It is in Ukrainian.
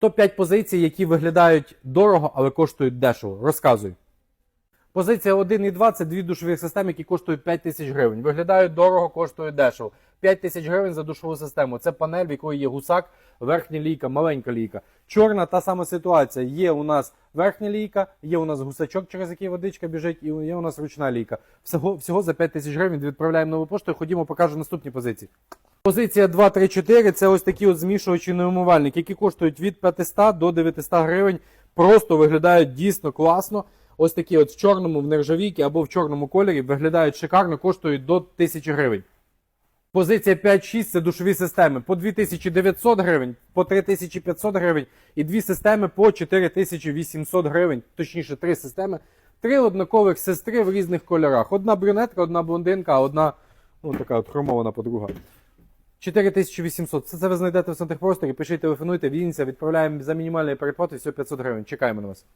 Топ-5 позицій, які виглядають дорого, але коштують дешево. Розказуй. Позиція 1 і 2 це дві душові системи, які коштують 5 тисяч гривень. Виглядають дорого, коштують дешево. 5 тисяч гривень за душову систему. Це панель, в якої є гусак, верхня лійка, маленька лійка. Чорна та сама ситуація. Є у нас верхня лійка, є у нас гусачок, через який водичка біжить, і є у нас ручна лійка. Всього, всього за 5 тисяч гривень відправляємо нову пошту. Ходімо, покажу наступні позиції. Позиція 2, 3, 4 це ось такі от змішувачі неумивальники, які коштують від 500 до 900 гривень. Просто виглядають дійсно класно. Ось такі от в чорному, в нержавійці або в чорному кольорі виглядають шикарно, коштують до 1000 гривень. Позиція 5-6 це душові системи по 2900 гривень, по 3500 гривень і дві системи по 4800 гривень, точніше, три системи. Три однакових сестри в різних кольорах. Одна брюнетка, одна блондинка, одна ну, така от хромована подруга. 4800. Все це ви знайдете в центрпросторі. Пишіть, телефонуйте, вінця, відправляємо за мінімальний переплати всього 500 гривень. Чекаємо на вас.